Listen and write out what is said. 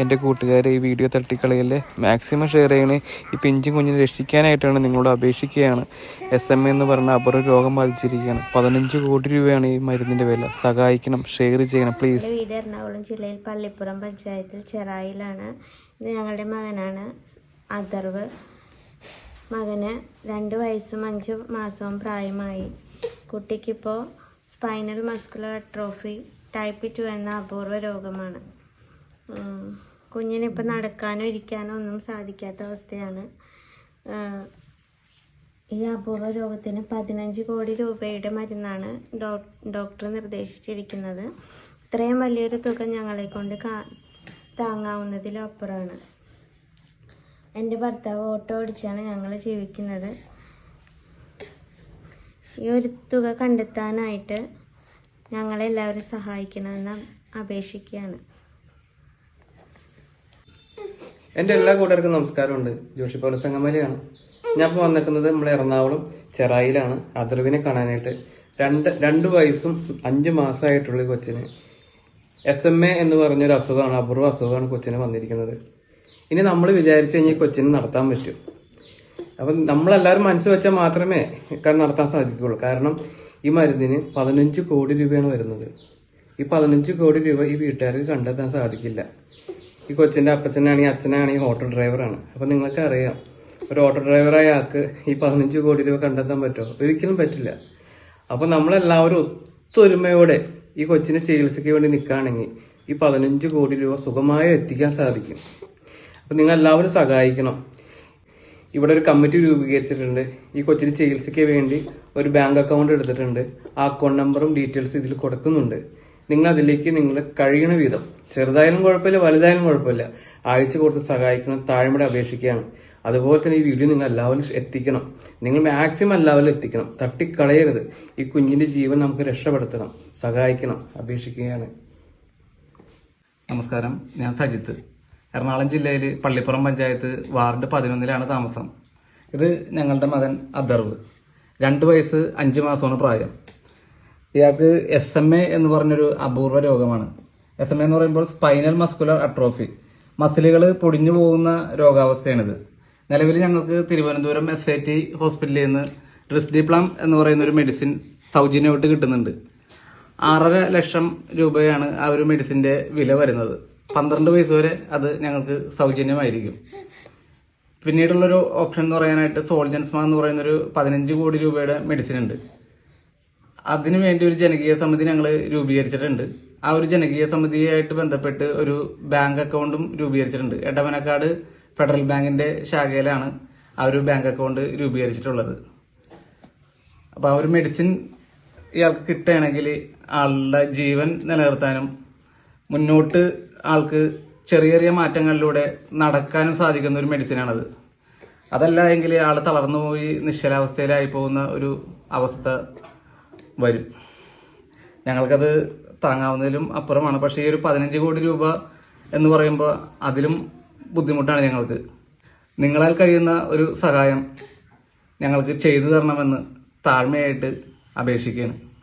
എന്റെ കൂട്ടുകാരെ ഈ വീഡിയോ തട്ടിക്കളയല്ലേ? മാക്സിമം ഷെയർ ചെയ്യണേ. ഈ പിഞ്ചും കുഞ്ഞിനെ രക്ഷിക്കാനായിട്ടാണ് നിങ്ങളോട് അപേക്ഷിക്കുകയാണ്. എസ് എം എന്ന് പറഞ്ഞ അപൂർവ രോഗം ബാധിച്ചിരിക്കുകയാണ്. പതിനഞ്ച് കോടി രൂപയാണ് ഈ മരുന്നിന്റെ വില. സഹായിക്കണം ഷെയർ ചെയ്യണം പ്ലീസ് വീട് എറണാകുളം ജില്ലയിൽ പള്ളിപ്പുറം പഞ്ചായത്തിൽ ചെറായിലാണ്. ഇത് ഞങ്ങളുടെ മകനാണ്. അഥർവ്. മകന് രണ്ട് വയസ്സും അഞ്ച് മാസവും പ്രായമായി. കുട്ടിക്കിപ്പോൾ spinal muscular atrophy type two എന്ന അപൂർവ രോഗമാണ്. കുഞ്ഞിനിപ്പോൾ നടക്കാനോ ഇരിക്കാനോ ഒന്നും സാധിക്കാത്ത അവസ്ഥയാണ്. ഈ അപൂർവ രോഗത്തിന് പതിനഞ്ച് കോടി രൂപയുടെ മരുന്നാണ് ഡോക്ടർ നിർദ്ദേശിച്ചിരിക്കുന്നത്. ഇത്രയും വലിയൊരു തുക ഞങ്ങളെ കൊണ്ട് കാ- താങ്ങാവുന്നതിലപ്പുറമാണ്. എന്റെ ഭർത്താവ് ഓട്ടോ ഓടിച്ചാണ് ഞങ്ങൾ ജീവിക്കുന്നത്. ഈ ഒരു തുക കണ്ടെത്താനായിട്ട് ഞങ്ങളെല്ലാവരും സഹായിക്കണമെന്ന് അപേക്ഷിക്കുകയാണ്. എന്റെ എല്ലാ കൂട്ടുകാർക്കും നമസ്കാരമുണ്ട്. ജോഷി പൗല സംഗമലയാണ്. ഞാൻ ഇപ്പോൾ വന്നിരിക്കുന്നത് നമ്മുടെ എറണാകുളം ചെറായിലാണ്. അതിർവിനെ കാണാനായിട്ട്. രണ്ട് രണ്ട് വയസ്സും അഞ്ച് മാസമായിട്ടുള്ള കൊച്ചിന്. എസ് എം എ എന്ന് പറഞ്ഞൊരു അസുഖമാണ് അപൂർവ അസുഖമാണ് കൊച്ചിന് വന്നിരിക്കുന്നത്. ഇനി നമ്മൾ വിചാരിച്ചു കഴിഞ്ഞാൽ കൊച്ചിന് നടത്താൻ പറ്റും. അപ്പം നമ്മളെല്ലാവരും മനസ്സ് വെച്ചാൽ മാത്രമേ കാരണം നടത്താൻ സാധിക്കുകയുള്ളൂ. കാരണം ഈ മരുന്നിന് പതിനഞ്ച് കോടി രൂപയാണ് വരുന്നത്. ഈ പതിനഞ്ച് കോടി രൂപ ഈ വീട്ടുകാർക്ക് കണ്ടെത്താൻ സാധിക്കില്ല. ഈ കൊച്ചിന്റെ അപ്പച്ചനാണെങ്കിൽ അച്ഛനാണെങ്കിൽ ഓട്ടോ ഡ്രൈവറാണ്. അപ്പം നിങ്ങൾക്ക് അറിയാം ഒരു ഓട്ടോ ഡ്രൈവറായ ആൾക്ക് ഈ പതിനഞ്ച് കോടി രൂപ കണ്ടെത്താൻ പറ്റുമോ? ഒരിക്കലും പറ്റില്ല. അപ്പം നമ്മളെല്ലാവരും ഒത്തൊരുമയോടെ ഈ കൊച്ചിനെ ചികിത്സയ്ക്ക് വേണ്ടി നിൽക്കുകയാണെങ്കിൽ ഈ പതിനഞ്ച് കോടി രൂപ സുഖമായി എത്തിക്കാൻ സാധിക്കും. അപ്പം നിങ്ങൾ എല്ലാവരും സഹായിക്കണം. ഇവിടെ ഒരു കമ്മിറ്റി രൂപീകരിച്ചിട്ടുണ്ട്. ഈ കൊച്ചിന് ചികിത്സയ്ക്ക് വേണ്ടി ഒരു ബാങ്ക് അക്കൗണ്ട് എടുത്തിട്ടുണ്ട്. ആ അക്കൗണ്ട് നമ്പറും ഡീറ്റെയിൽസ് ഇതിൽ കൊടുക്കുന്നുണ്ട്. നിങ്ങൾ അതിലേക്ക് നിങ്ങൾ കഴിയണ വിധം. ചെറുതായാലും കുഴപ്പമില്ല വലുതായാലും കുഴപ്പമില്ല. അയച്ചു കൊടുത്ത് സഹായിക്കണം താഴ്മയുടെ അപേക്ഷിക്കുകയാണ്. അതുപോലെ തന്നെ ഈ വീഡിയോ നിങ്ങൾ എല്ലാവരും എത്തിക്കണം. നിങ്ങൾ മാക്സിമം എല്ലാവരും എത്തിക്കണം. തട്ടിക്കളയരുത്. ഈ കുഞ്ഞിന്റെ ജീവൻ നമുക്ക് രക്ഷപ്പെടുത്തണം സഹായിക്കണം അപേക്ഷിക്കുകയാണ്. നമസ്കാരം. ഞാൻ സജിത്ത്. എറണാകുളം ജില്ലയിൽ പള്ളിപ്പുറം പഞ്ചായത്ത് വാർഡ് പതിനൊന്നിലാണ് താമസം. ഇത് ഞങ്ങളുടെ മകൻ അദർവ്. രണ്ട് വയസ്സ് അഞ്ച് മാസമാണ് പ്രായം. ഇയാൾക്ക് എസ് എം എ എന്ന് പറഞ്ഞൊരു അപൂർവ രോഗമാണ്. എസ് എം എ എന്ന് പറയുമ്പോൾ സ്പൈനൽ മസ്കുലർ അട്രോഫി മസിലുകൾ പൊടിഞ്ഞു പോകുന്ന രോഗാവസ്ഥയാണിത്. നിലവിൽ ഞങ്ങൾക്ക് തിരുവനന്തപുരം എസ് ഐ ടി ഹോസ്പിറ്റലിൽ നിന്ന് റിസ്ഡിപ്ലം എന്ന് പറയുന്ന ഒരു മെഡിസിൻ സൗജന്യമായിട്ട് കിട്ടുന്നുണ്ട്. ആറര ലക്ഷം രൂപയാണ് ആ ഒരു മെഡിസിന്റെ വില വരുന്നത്. പന്ത്രണ്ട് വയസ്സ് വരെ അത് ഞങ്ങൾക്ക് സൗജന്യമായിരിക്കും. പിന്നീടുള്ളൊരു ഓപ്ഷൻ എന്ന് പറയാനായിട്ട് സോൾജൻസ്മ എന്ന് പറയുന്നൊരു പതിനഞ്ച് കോടി രൂപയുടെ മെഡിസിൻ ഉണ്ട്. അതിനു വേണ്ടി ഒരു ജനകീയ സമിതി ഞങ്ങൾ രൂപീകരിച്ചിട്ടുണ്ട്. ആ ഒരു ജനകീയ സമിതിയായിട്ട് ബന്ധപ്പെട്ട് ഒരു ബാങ്ക് അക്കൗണ്ടും രൂപീകരിച്ചിട്ടുണ്ട്. എടവനക്കാട് ഫെഡറൽ ബാങ്കിന്റെ ശാഖയിലാണ് ആ ഒരു ബാങ്ക് അക്കൗണ്ട് രൂപീകരിച്ചിട്ടുള്ളത്. അപ്പോൾ ആ ഒരു മെഡിസിൻ ഇയാൾക്ക് കിട്ടുകയാണെങ്കിൽ ആളുടെ ജീവൻ നിലനിർത്താനും മുന്നോട്ട് ആൾക്ക് ചെറിയ ചെറിയ മാറ്റങ്ങളിലൂടെ നടക്കാനും സാധിക്കുന്ന ഒരു മെഡിസിനാണത്. അതല്ല എങ്കിൽ ആൾ തളർന്നു പോയി നിശ്ചലാവസ്ഥയിലായി പോകുന്ന ഒരു അവസ്ഥ വരും. ഞങ്ങൾക്കത് താങ്ങാവുന്നതിലും അപ്പുറമാണ്. പക്ഷേ ഈ ഒരു പതിനഞ്ച് കോടി രൂപ എന്ന് പറയുമ്പോൾ അതിലും ബുദ്ധിമുട്ടാണ് ഞങ്ങൾക്ക്. നിങ്ങളാൽ കഴിയുന്ന ഒരു സഹായം ഞങ്ങൾക്ക് ചെയ്തു തരണമെന്ന് താഴ്മയായിട്ട് അപേക്ഷിക്കുകയാണ്.